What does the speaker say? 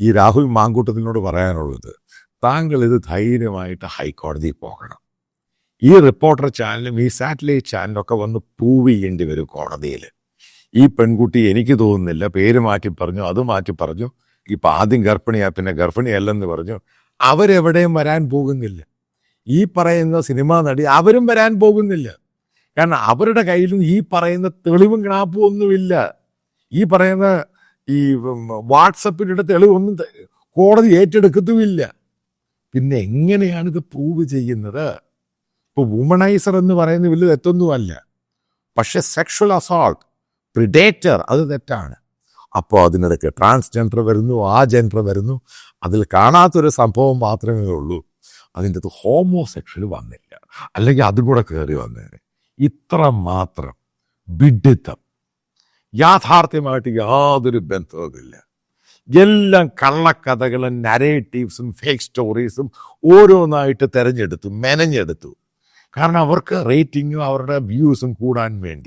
ഈ രാഹുൽ മാങ്കൂട്ടത്തിനോട് പറയാനുള്ളത് താങ്കൾ ഇത് ധൈര്യമായിട്ട് ഹൈക്കോടതിയിൽ പോകണം. ഈ റിപ്പോർട്ടർ ചാനലും ഈ സാറ്റലൈറ്റ് ചാനലൊക്കെ വന്ന് പ്രൂവ് ചെയ്യേണ്ടി വരും കോടതിയിൽ. ഈ പെൺകുട്ടി എനിക്ക് തോന്നുന്നില്ല പേര് മാറ്റി പറഞ്ഞു അത് മാറ്റി പറഞ്ഞു ഇപ്പം ആദ്യം ഗർഭിണിയാ പിന്നെ ഗർഭിണിയല്ലെന്ന് പറഞ്ഞു. അവരെവിടെയും വരാൻ പോകുന്നില്ല. ഈ പറയുന്ന സിനിമാ നടി അവരും വരാൻ പോകുന്നില്ല. കാരണം അവരുടെ കയ്യിലും ഈ പറയുന്ന തെളിവും ഗ്രാപ്പും ഒന്നുമില്ല. ഈ പറയുന്ന ഈ വാട്സപ്പിനിടെ തെളിവൊന്നും കോടതി ഏറ്റെടുക്കത്തുമില്ല. പിന്നെ എങ്ങനെയാണ് ഇത് പ്രൂവ് ചെയ്യുന്നത്? ഇപ്പൊ വുമണൈസർ എന്ന് പറയുന്ന വലിയ തെറ്റൊന്നുമല്ല. പക്ഷെ സെക്ഷൽ അസോൾട്ട് പ്രിഡേറ്റർ അത് തെറ്റാണ്. അപ്പോൾ അതിനിടയ്ക്ക് ട്രാൻസ്ജെൻഡർ വരുന്നു ആ ജെൻഡർ വരുന്നു. അതിൽ കാണാത്തൊരു സംഭവം മാത്രമേ ഉള്ളൂ. അതിന്റെ അത് ഹോമോസെക്ഷൽ വന്നില്ല. അല്ലെങ്കിൽ അതും കൂടെ കയറി വന്നേനെ. ഇത്ര മാത്രം. വിഡിത്തം. യാഥാർത്ഥ്യമായിട്ട് യാതൊരു ബന്ധവുമില്ല. എല്ലാം കള്ളക്കഥകളും നരേറ്റീവ്സും ഫേക്ക് സ്റ്റോറീസും ഓരോന്നായിട്ട് തിരഞ്ഞെടുത്തു മെനഞ്ഞെടുത്തു. കാരണം അവർക്ക് റേറ്റിങ്ങും അവരുടെ വ്യൂസും കൂടാൻ വേണ്ടി.